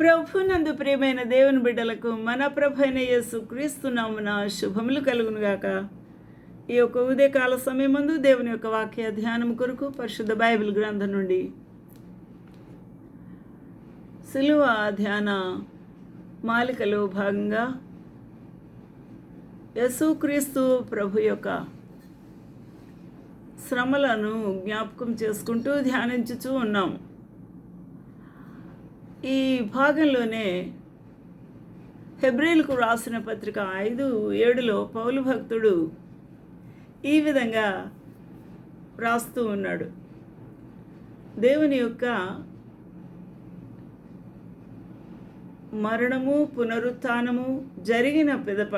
ప్రభునందు ప్రియమైన దేవుని బిడ్డలకు మన ప్రభు అయిన యేసు క్రీస్తు నామున శుభములు కలుగునుగాక. ఈ యొక్క ఉదయకాల సమయం ముందు దేవుని యొక్క వాక్య ధ్యానం కొరకు పరిశుద్ధ బైబిల్ గ్రంథం నుండి సిలువ ధ్యాన మాలికలో భాగంగా యేసుక్రీస్తు ప్రభు యొక్క శ్రమలను జ్ఞాపకం చేసుకుంటూ ధ్యానించుచూ ఉన్నాము. ఈ భాగంలోనే హెబ్రిల్కు రాసిన పత్రిక ఐదు ఏడులో పౌలు భక్తుడు ఈ విధంగా రాస్తూ ఉన్నాడు. దేవుని యొక్క మరణము పునరుత్నము జరిగిన పిదప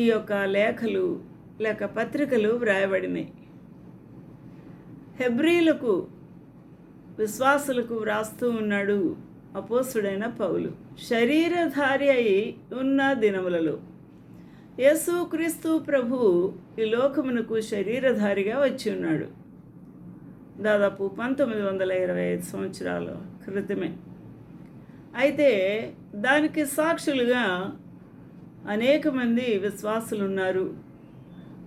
ఈ యొక్క లేఖలు లేక పత్రికలు వ్రాయబడినాయి. హెబ్రీలకు విశ్వాసులకు వ్రాస్తూ ఉన్నాడు అపోసుడైన పౌలు. శరీరధారి అయి ఉన్న దినములలో యేసుక్రీస్తు ప్రభు ఈ లోకమునకు శరీరధారిగా వచ్చి ఉన్నాడు. దాదాపు పంతొమ్మిది వందల ఇరవై ఐదు సంవత్సరాల క్రితమే. అయితే దానికి సాక్షులుగా అనేక మంది విశ్వాసులు ఉన్నారు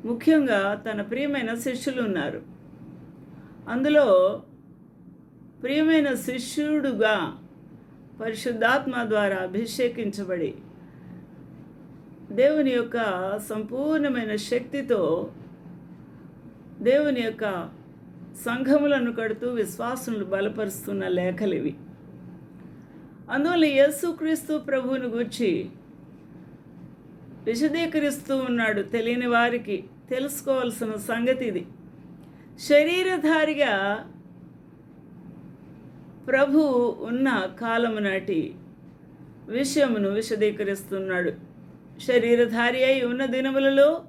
ముఖ్యంగా తన ప్రియమైన శిష్యులు ఉన్నారు. అందులో ప్రియమైన శిష్యుడుగా పరిశుద్ధాత్మ ద్వారా అభిషేకించబడి దేవుని యొక్క సంపూర్ణమైన శక్తితో దేవుని యొక్క సంఘములను కడుతూ విశ్వాసములు బలపరుస్తున్న లేఖలు ఇవి. అందువల్ల యేసుక్రీస్తు ప్రభువుని గూర్చి విశదీకరిస్తూ ఉన్నాడు తెలియని వారికి తెలుసుకోవాల్సిన సంగతి ఇది. శరీరధారిగా ప్రభు ఉన్న కాలము నాటి విషయమును విశదీకరిస్తున్నాడు. శరీరధారి అయి ఉన్న దినములలో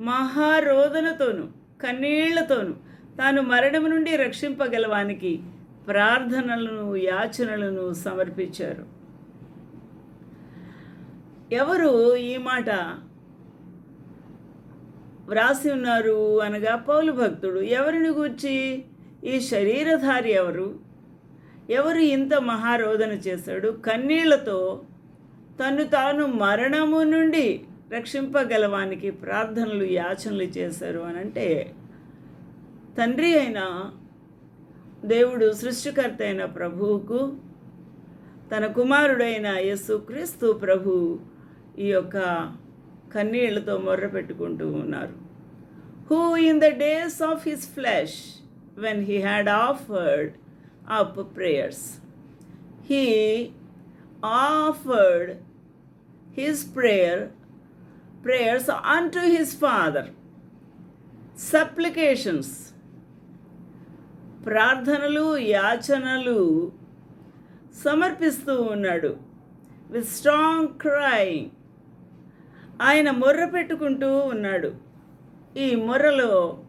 మహారోదనతోను కన్నీళ్ళతోను తాను మరణము నుండి రక్షింపగలవానికి ప్రార్థనలను యాచనలను సమర్పించారు. ఎవరు ఈ మాట వ్రాసి ఉన్నారు అనగా పౌలు భక్తుడు. ఎవరిని గూర్చి? ఈ శరీరధారి ఎవరు? ఎవరు ఇంత మహారోధన చేశాడు? కన్నీళ్ళతో తను తాను మరణము నుండి రక్షింపగలవానికి ప్రార్థనలు యాచనలు చేశారు అని అంటే తండ్రి అయిన దేవుడు సృష్టికర్త అయిన ప్రభువుకు తన కుమారుడైన యేసుక్రీస్తు ప్రభు ఈ యొక్క కన్నీళ్ళతో మొర్ర పెట్టుకుంటూ ఉన్నారు. Who in the days of his flesh when he had offered up prayers he offered his prayer prayers unto his father supplications ప్రార్థనలు యాచనలు సమర్పిస్తూ ఉన్నాడు. విత్ స్ట్రాంగ్ క్రైంగ్ ఆయన మొర్ర పెట్టుకుంటూ ఉన్నాడు. ఈ మొర్రలో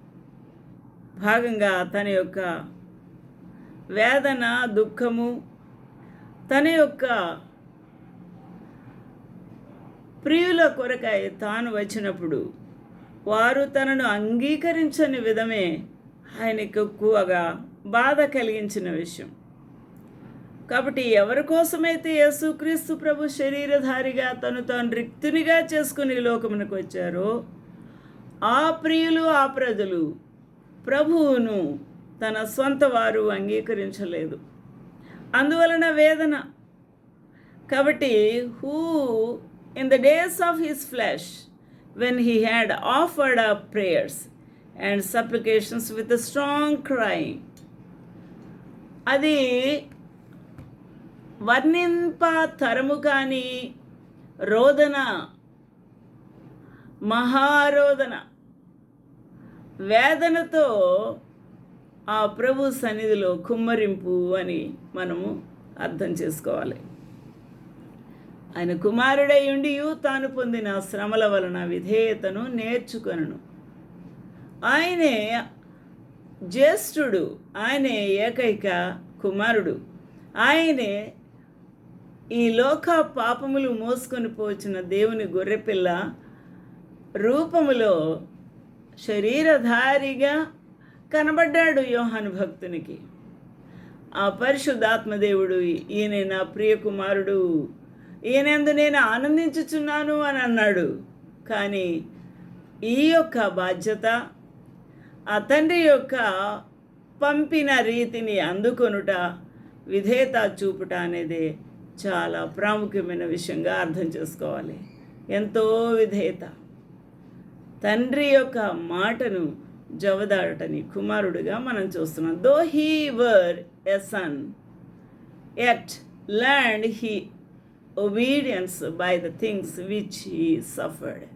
భాగంగా తన యొక్క వేదన దుఃఖము తన యొక్క ప్రియుల కొరకై తాను వచ్చినప్పుడు వారు తనను అంగీకరించని విధమే ఆయనకు ఎక్కువగా బాధ కలిగించిన విషయం. కాబట్టి ఎవరి కోసమైతే యేసుక్రీస్తు ప్రభు శరీరధారిగా తను తాను రిక్తునిగా చేసుకుని లోకమునకు వచ్చారో ఆ ప్రియులు ఆ ప్రజలు ప్రభువును తన సొంత వారు అంగీకరించలేదు. అందువలన వేదన. కాబట్టి who in the days of his flesh when he had offered a prayers and supplications with strong crying అది వర్ణింప తరము కానీ రోదన మహారోదన. వేదనతో ఆ ప్రభు సన్నిధిలో కుమ్మరింపు అని మనము అర్థం చేసుకోవాలి. ఆయన కుమారుడై ఉండి తాను పొందిన శ్రమల వలన విధేయతను నేర్చుకొనను. ఆయనే జ్యేష్ఠుడు ఆయనే ఏకైక కుమారుడు. ఆయనే ఈ లోక పాపములు మోసుకొని పోచిన దేవుని గొర్రెపిల్ల రూపములో శరీరధారిగా కనబడ్డాడు యోహాను భక్తునికి. ఆ పరిశుద్ధాత్మదేవుడు ఈయన నా ప్రియకుమారుడు ఈయనందు నేను ఆనందించుచున్నాను అని అన్నాడు. కానీ ఈ యొక్క బాధ్యత ఆ తండ్రి యొక్క పంపిన రీతిని అందుకొనుట విధేయత చూపుట అనేది చాలా ప్రాముఖ్యమైన విషయంగా అర్థం చేసుకోవాలి. ఎంతో విధేయత. తండ్రి యొక్క మాటను జవదారుడని కుమారుడుగా మనం చూస్తున్నాం. Though he were a son yet learned he obedience by the things which he suffered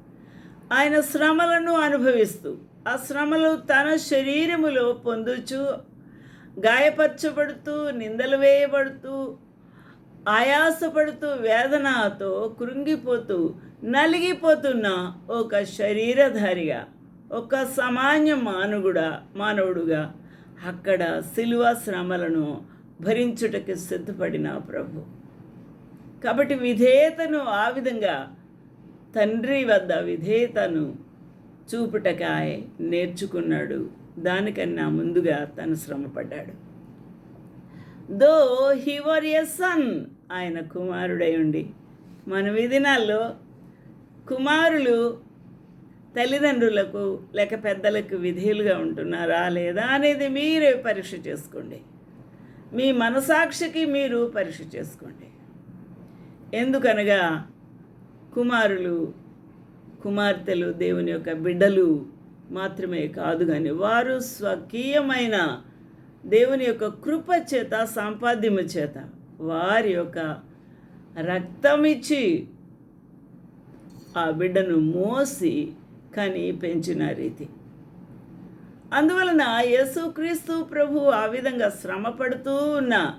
ఆయన శ్రమలను అనుభవిస్తూ ఆ శ్రమలు తన శరీరములో పొందుచు గాయపరచబడుతూ నిందలు వేయబడుతూ ఆయాసపడుతూ వేదనతో కృంగిపోతూ నలిగిపోతున్న ఒక శరీరధారిగా ఒక సామాన్య మానవుడా మానవుడుగా అక్కడ శిలువ శ్రమలను భరించుటకి సిద్ధపడిన ప్రభు. కాబట్టి విధేయతను ఆ విధంగా తండ్రి వద్ద విధేయతను చూపుటకాయ నేర్చుకున్నాడు. దానికన్నా ముందుగా తను శ్రమపడ్డాడు. దో హీ వర్ ఎ సన్ ఆయన కుమారుడై ఉండి మన విధినాల్లో కుమారులు తల్లిదండ్రులకు లేక పెద్దలకు విధేయులుగా ఉంటున్నారా లేదా అనేది మీరే పరీక్ష చేసుకోండి. మీ మనసాక్షికి మీరు పరీక్ష చేసుకోండి. ఎందుకనగా కుమారులు కుమార్తెలు దేవుని యొక్క బిడ్డలు మాత్రమే కాదు కానీ వారు స్వకీయమైన దేవుని యొక్క కృప చేత సంపాద్యము చేత వారి యొక్క రక్తమిచ్చి ఆ బిడ్డను మోసి కానీ పెంచిన రీతి. అందువలన యేసుక్రీస్తు ప్రభు ఆ విధంగా శ్రమ పడుతూ ఉన్న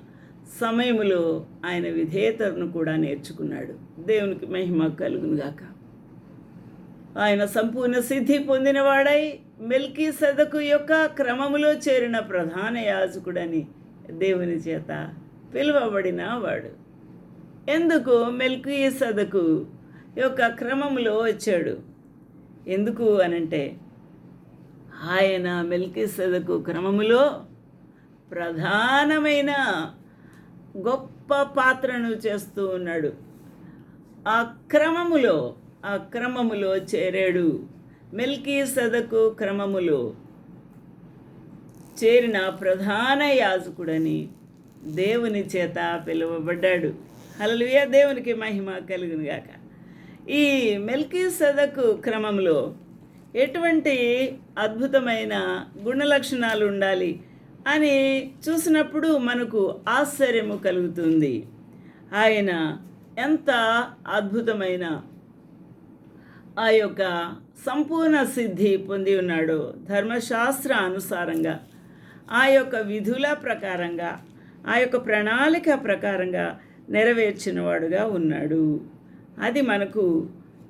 సమయంలో ఆయన విధేయతను కూడా నేర్చుకున్నాడు. దేవునికి మహిమ కలుగునుగాక ఆయన సంపూర్ణ సిద్ధి పొందినవాడై మెల్కీ సదకు యొక్క క్రమములో చేరిన ప్రధాన యాజకుడని దేవుని చేత పిలువబడిన వాడు. ఎందుకు మెల్కీ సదకు యొక్క క్రమములో వచ్చాడు? ఎందుకు అనంటే ఆయన మెల్కీ సదకు క్రమములో ప్రధానమైన గొప్ప పాత్రను చేస్తూ ఉన్నాడు. ఆ క్రమములో ఆ క్రమములో చేరాడు. మిల్కీ సదకు క్రమములో చేరిన ప్రధాన యాజకుడని దేవుని చేత పిలువబడ్డాడు. హల్లెలూయా! దేవునికి మహిమ కలుగునుగాక. ఈ మెల్కీ సదకు క్రమంలో ఎటువంటి అద్భుతమైన గుణలక్షణాలు ఉండాలి అని చూసినప్పుడు మనకు ఆశ్చర్యము కలుగుతుంది. ఆయన ఎంత అద్భుతమైన ఆ యొక్క సంపూర్ణ సిద్ధి పొంది ఉన్నాడో ధర్మశాస్త్ర అనుసారంగా ఆ యొక్క విధుల ప్రకారంగా ఆ యొక్క ప్రణాళిక ప్రకారంగా నెరవేర్చినవాడుగా ఉన్నాడు. అది మనకు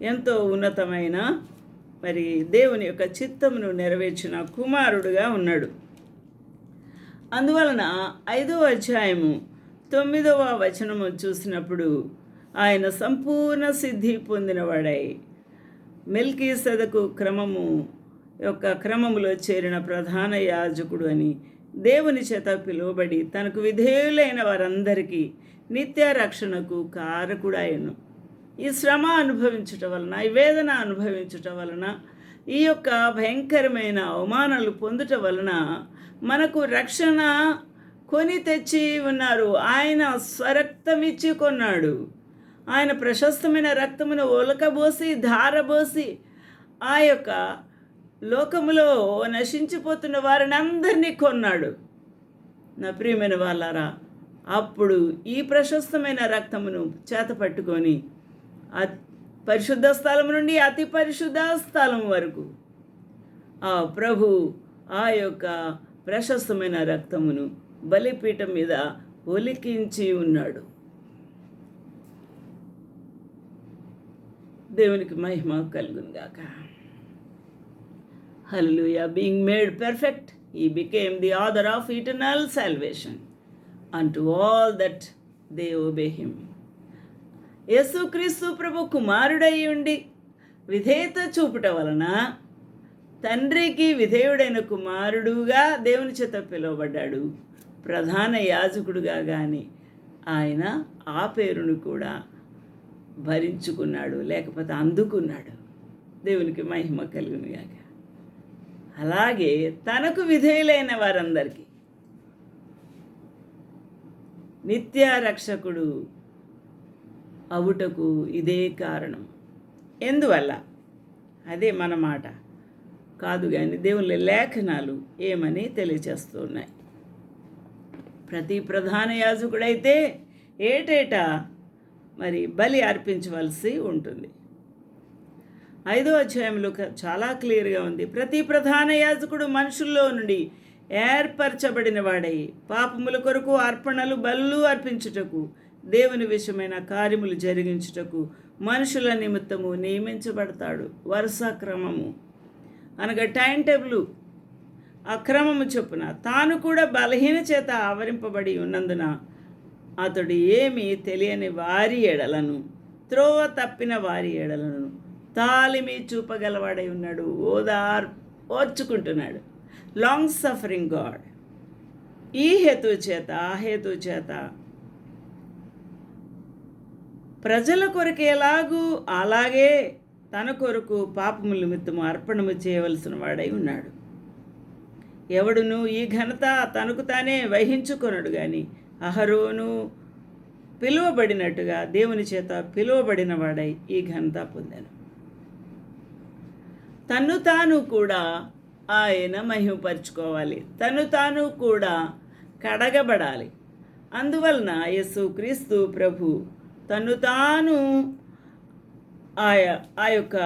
ఎంతో ఉన్నతమైన మరి దేవుని యొక్క చిత్తమును నెరవేర్చిన కుమారుడుగా ఉన్నాడు. అందువలన ఐదవ అధ్యాయము తొమ్మిదవ వచనము చూసినప్పుడు ఆయన సంపూర్ణ సిద్ధి పొందినవాడై మెల్కీ సదకు క్రమము యొక్క క్రమములో చేరిన ప్రధాన యాజకుడు అని దేవుని చేత పిలువబడి తనకు విధేయులైన వారందరికీ నిత్య రక్షణకు కారకుడాయను ఈ శ్రమ అనుభవించుట వలన ఈ వేదన అనుభవించుట వలన ఈ యొక్క భయంకరమైన అవమానాలు పొందుట వలన మనకు రక్షణ కొని తెచ్చి ఉన్నారు. ఆయన స్వరక్తమిచ్చి కొన్నాడు. ఆయన ప్రశస్తమైన రక్తమును ఒలకబోసి ధారబోసి ఆ యొక్క లోకములో నశించిపోతున్న వారిని అందరినీ కొన్నాడు. నా ప్రియమైన వాళ్ళారా అప్పుడు ఈ ప్రశస్తమైన రక్తమును చేత పట్టుకొని పరిశుద్ధ స్థలం నుండి అతి పరిశుద్ధ స్థలం వరకు ఆ ప్రభు ఆ యొక్క ప్రశస్తమైన రక్తమును బలిపీఠం మీద ఒలికించి ఉన్నాడు. దేవునికి మహిమ కలుగునుగాక hallelujah being made perfect he became the author of eternal salvation unto all that they obey him Yesu Kristu ప్రభు కుమారుడై ఉండి విధేయత చూపుట వలన తండ్రికి విధేయుడైన కుమారుడుగా దేవుని చేత పిలువబడ్డాడు. ప్రధాన యాజకుడుగా కానీ ఆయన ఆ పేరును కూడా భరించుకున్నాడు లేకపోతే అందుకున్నాడు. దేవునికి మహిమ కలుగునుగాక. అలాగే తనకు విధేయులైన వారందరికీ నిత్య రక్షకుడు అవుటకు ఇదే కారణం. ఎందువల్ల? అదే మన మాట. కాదు కానీ దేవుని లేఖనాలు ఏమని తెలియచేస్తున్నాయి? ప్రతి ప్రధాన యాజకుడైతే ఏటేటా మరి బలి అర్పించవలసి ఉంటుంది? ఐదో అధ్యాయంలో క- చాలా క్లియర్గా ఉంది. ప్రతి ప్రధాన యాజకుడు మనుషుల్లో నుండి ఏర్పరచబడిన వాడై పాపముల కొరకు అర్పణలు బలు అర్పించుటకు దేవుని విషయమైన కార్యములు జరిగించుటకు మనుషుల నిమిత్తము నియమించబడతాడు. వరుస క్రమము. అనగా టైం టేబుల్. అక్రమము చొప్పున తాను కూడా బలహీన చేత ఆవరింపబడి ఉన్నందున అతడు ఏమీ తెలియని వారి ఎడలను త్రోవ తప్పిన వారి ఎడలను తాలిమి చూపగలవాడై ఉన్నాడు. ఓదార్ ఓర్చుకుంటున్నాడు. లాంగ్ సఫరింగ్ గాడ్ ఈ హేతు చేత ఆ హేతు చేత ప్రజల కొరకు ఎలాగూ అలాగే తన కొరకు పాపము నిమిత్తము అర్పణము చేయవలసిన వాడై ఉన్నాడు. ఎవడును ఈ ఘనత తనకు తానే వహించుకొనడు కానీ అహరోను పిలువబడినట్టుగా దేవుని చేత పిలువబడిన వాడై ఈ ఘనత పొందాను. తను తాను కూడా ఆయన మహిమపరుచుకోవాలి. తను తాను కూడా కడగబడాలి. అందువలన యేసు క్రీస్తు ప్రభు తను తాను ఆయా ఆ యొక్క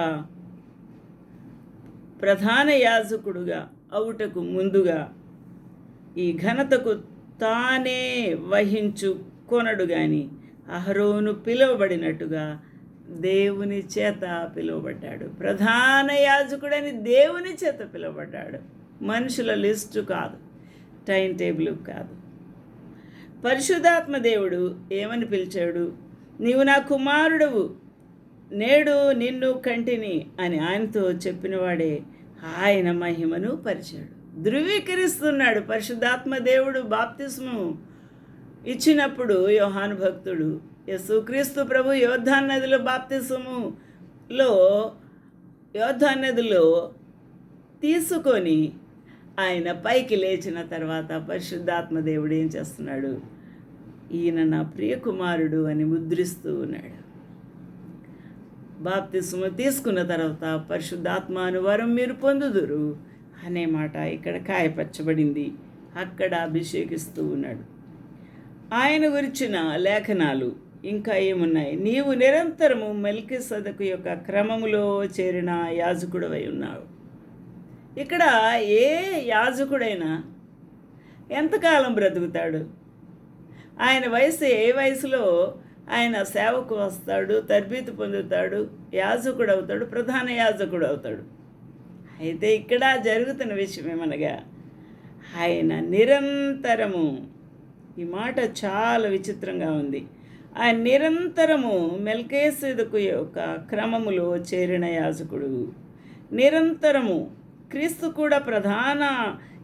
ప్రధాన యాజకుడుగా అవుటకు ముందుగా ఈ ఘనతకు తానే వహించుకొనడు గాని అహరోను పిలువబడినట్టుగా దేవుని చేత పిలువబడ్డాడు. ప్రధాన యాజకుడని దేవుని చేత పిలువబడ్డాడు. మనుషుల లిస్టు కాదు టైం టేబుల్ కాదు. పరిశుధాత్మ దేవుడు ఏమని పిలిచాడు? నీవు నా కుమారుడవు నేడు నిన్ను కంటిని అని ఆయనతో చెప్పినవాడే ఆయన మహిమను పరిచాడు. ధృవీకరిస్తున్నాడు పరిశుద్ధాత్మ దేవుడు బాప్తిస్ము ఇచ్చినప్పుడు యోహాను భక్తుడు యేసుక్రీస్తు ప్రభు యోధా నదిలో బాప్తిసములో యోధా నదిలో తీసుకొని ఆయన పైకి లేచిన తర్వాత పరిశుద్ధాత్మ దేవుడు ఏం చేస్తున్నాడు? ఈయన నా ప్రియ కుమారుడు అని ముద్రిస్తూ ఉన్నాడు. బాప్తిస్మ తీసుకున్న తర్వాత పరిశుద్ధాత్మానువారం మీరు పొందుదురు అనే మాట ఇక్కడ కాయపరచబడింది. అక్కడ అభిషేకిస్తూ ఉన్నాడు. ఆయన గురించిన లేఖనాలు ఇంకా ఏమున్నాయి? నీవు నిరంతరము మెల్కి సదకు యొక్క క్రమములో చేరిన యాజకుడవై ఉన్నావు. ఇక్కడ ఏ యాజకుడైనా ఎంతకాలం బ్రతుకుతాడు? ఆయన వయసు ఏ వయసులో ఆయన సేవకు వస్తాడు తర్బీతు పొందుతాడు యాజకుడు అవుతాడు ప్రధాన యాజకుడు అవుతాడు. అయితే ఇక్కడ జరుగుతున్న విషయం ఏమనగా ఆయన నిరంతరము ఈ మాట చాలా విచిత్రంగా ఉంది. ఆయన నిరంతరము మెల్కేసేదుకు యొక్క క్రమములో చేరిన యాజకుడు. నిరంతరము క్రీస్తు కూడా ప్రధాన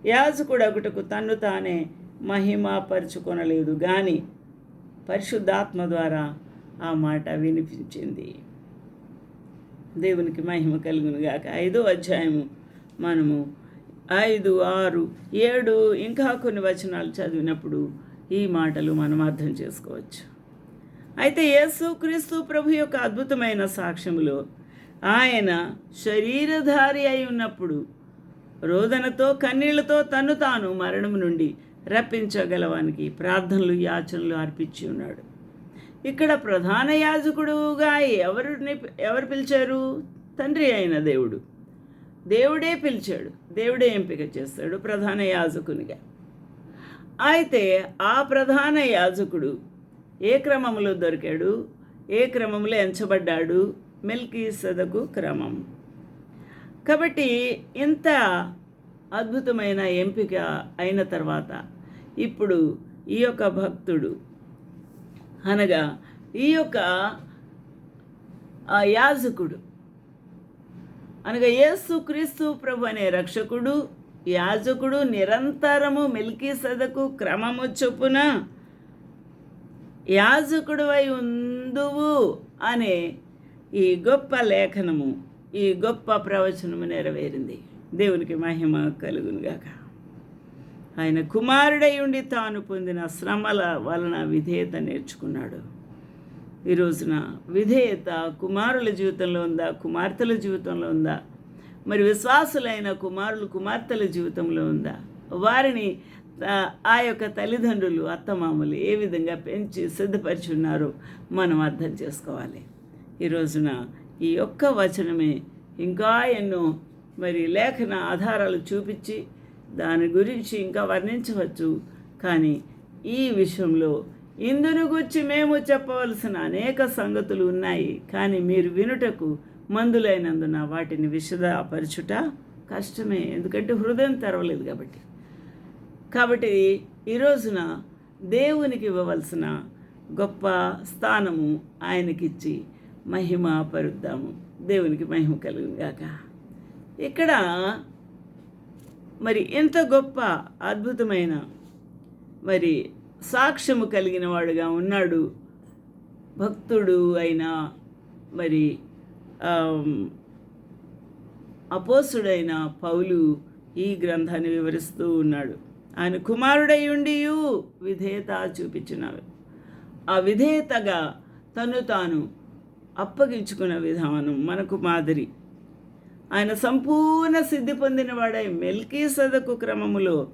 యాజకుడు అగుటకు తన్ను తానే మహిమపరుచుకొనలేదు. కానీ పరిశుద్ధాత్మ ద్వారా ఆ మాట వినిపించింది. దేవునికి మహిమ కలుగును గాక. ఐదో అధ్యాయము. మనము ఐదు ఆరు ఏడు ఇంకా కొన్ని వచనాలు చదివినప్పుడు ఈ మాటలు మనం అర్థం చేసుకోవచ్చు. అయితే యేసు క్రీస్తు ప్రభు యొక్క అద్భుతమైన సాక్ష్యములో ఆయన శరీరధారి అయి ఉన్నప్పుడు రోదనతో కన్నీళ్ళతో తను తాను మరణం నుండి రప్పించగలవానికి ప్రార్థనలు యాచనలు అర్పించి ఉన్నాడు. ఇక్కడ ప్రధాన యాజకుడుగా ఎవరిని ఎవరు పిలిచారు? తండ్రి అయిన దేవుడు. దేవుడే పిలిచాడు. దేవుడే ఎంపిక చేస్తాడు ప్రధాన యాజకునిగా. అయితే ఆ ప్రధాన యాజకుడు ఏ క్రమంలో దొరికాడు? ఏ క్రమంలో ఎంచబడ్డాడు? మెల్కీ సదకు క్రమం. కాబట్టి ఇంత అద్భుతమైన ఎంపిక అయిన తర్వాత ఇప్పుడు ఈ యొక్క భక్తుడు. అనగా ఈ యొక్క యాజకుడు. అనగా యేసు క్రీస్తు ప్రభు అనే రక్షకుడు యాజకుడు నిరంతరము మిల్కీ సదకు క్రమము చొప్పున యాజకుడువై ఉందువు అనే ఈ గొప్ప లేఖనము ఈ గొప్ప ప్రవచనము నెరవేరింది. దేవునికి మహిమ కలుగునుగాక. ఆయన కుమారుడై ఉండి తాను పొందిన శ్రమల వలన విధేయత నేర్చుకున్నాడు. ఈ రోజున విధేయత కుమారుల జీవితంలో ఉందా? కుమార్తెల జీవితంలో ఉందా? మరి విశ్వాసులైన కుమారులు కుమార్తెల జీవితంలో ఉందా? వారిని ఆ, యొక్క తల్లిదండ్రులు అత్తమామలు ఏ విధంగా పెంచి సిద్ధపరిచి ఉన్నారో మనం అర్థం చేసుకోవాలి. ఈ రోజున ఈ ఒక్క వచనమే ఇంకా ఎన్నో మరి లేఖన ఆధారాలు చూపించి దాని గురించి ఇంకా వర్ణించవచ్చు. కానీ ఈ విషయంలో ఇందును గురించి మేము చెప్పవలసిన అనేక సంగతులు ఉన్నాయి. కానీ మీరు వినుటకు మందులైనందున వాటిని విశదపరచుట కష్టమే. ఎందుకంటే హృదయం తెరవలేదు కాబట్టి. కాబట్టి ఈ రోజున దేవునికి ఇవ్వవలసిన గొప్ప స్థానము ఆయనకిచ్చి మహిమ పరుద్దాము. దేవునికి మహిమ కలుగుగాక ఇక్కడ మరి ఎంత గొప్ప అద్భుతమైన మరి సాక్ష్యము కలిగిన వాడుగా ఉన్నాడు భక్తుడు అయిన మరి అపోసుడైన పౌలు ఈ గ్రంథాన్ని వివరిస్తూ ఉన్నాడు. ఆయన కుమారుడై ఉండి విధేయత చూపించినాడు ఆ విధేయతగా తను తాను అప్పగించుకున్న విధానం మనకు మాదిరి. ఆయన సంపూర్ణ సిద్ధి పొందినవాడై మెల్కీ సదకు క్రమములో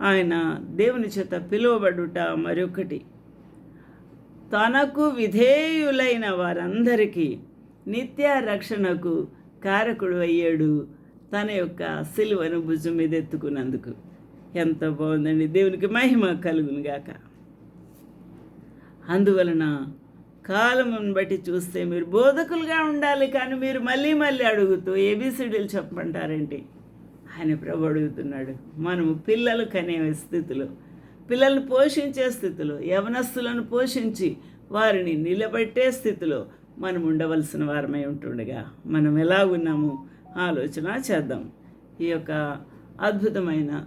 ఆయన దేవుని చేత పిలువబడుట మరొకటి. తనకు విధేయులైన వారందరికీ నిత్య రక్షణకు కారకుడు అయ్యాడు. తన యొక్క సిలువను భుజం మీద ఎత్తుకున్నందుకు ఎంత బాగుందండి. దేవునికి మహిమ కలుగునుగాక. అందువలన కాలమును బట్టి చూస్తే మీరు బోధకులుగా ఉండాలి కానీ మీరు మళ్ళీ మళ్ళీ అడుగుతూ ఏబిసిడీలు చెప్పమంటారేంటి? ఆయన ప్రభు అడుగుతున్నాడు. మనము పిల్లలు కనే స్థితిలో. పిల్లల్ని పోషించే స్థితిలో యవనస్తులను పోషించి వారిని నిలబెట్టే స్థితిలో మనం ఉండవలసిన వారమై ఉంటుండగా మనం ఎలా ఉన్నాము? ఆలోచన చేద్దాం. ఈ యొక్క అద్భుతమైన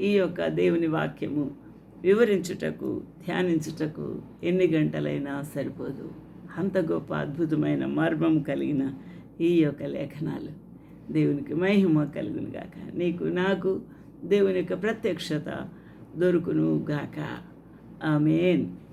ఈ యొక్క దేవుని వాక్యము వివరించుటకు ధ్యానించుటకు ఎన్ని గంటలైనా సరిపోదు. అంత గొప్ప అద్భుతమైన మర్మం కలిగిన ఈ యొక్క లేఖనాలు. దేవునికి మహిమ కలుగును గాక. నీకు నాకు దేవుని యొక్క ప్రత్యక్షత దొరుకును గాక. ఆమెన్.